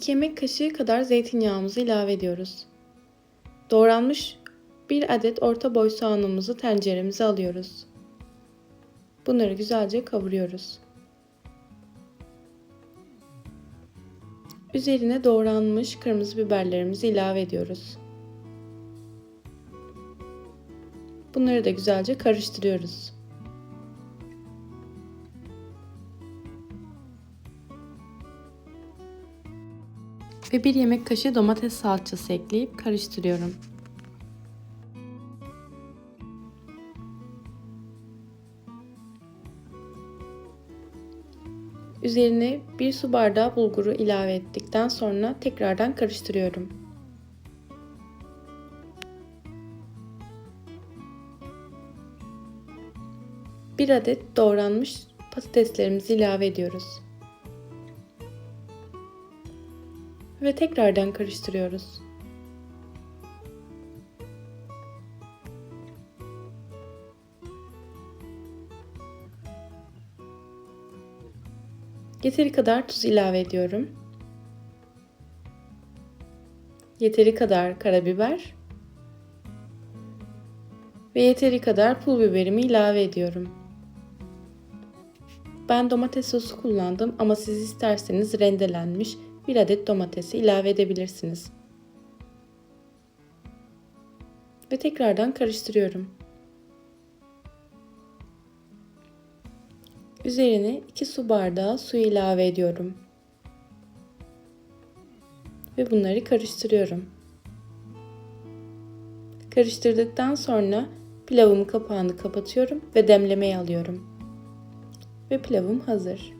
2 yemek kaşığı kadar zeytinyağımızı ilave ediyoruz. Doğranmış 1 adet orta boy soğanımızı tenceremize alıyoruz. Bunları güzelce kavuruyoruz. Üzerine doğranmış kırmızı biberlerimizi ilave ediyoruz. Bunları da güzelce karıştırıyoruz. Ve bir yemek kaşığı domates salçası ekleyip karıştırıyorum. Üzerine bir su bardağı bulguru ilave ettikten sonra tekrardan karıştırıyorum. Bir adet doğranmış patateslerimizi ilave ediyoruz. Ve tekrardan karıştırıyoruz. Yeteri kadar tuz ilave ediyorum. Yeteri kadar karabiber ve yeteri kadar pul biberimi ilave ediyorum. Ben domates sosu kullandım ama siz isterseniz rendelenmiş bir adet domatesi ilave edebilirsiniz. Ve tekrardan karıştırıyorum. Üzerine 2 su bardağı su ilave ediyorum. Ve bunları karıştırıyorum. Karıştırdıktan sonra pilavımın kapağını kapatıyorum ve demlemeye alıyorum. Ve pilavım hazır.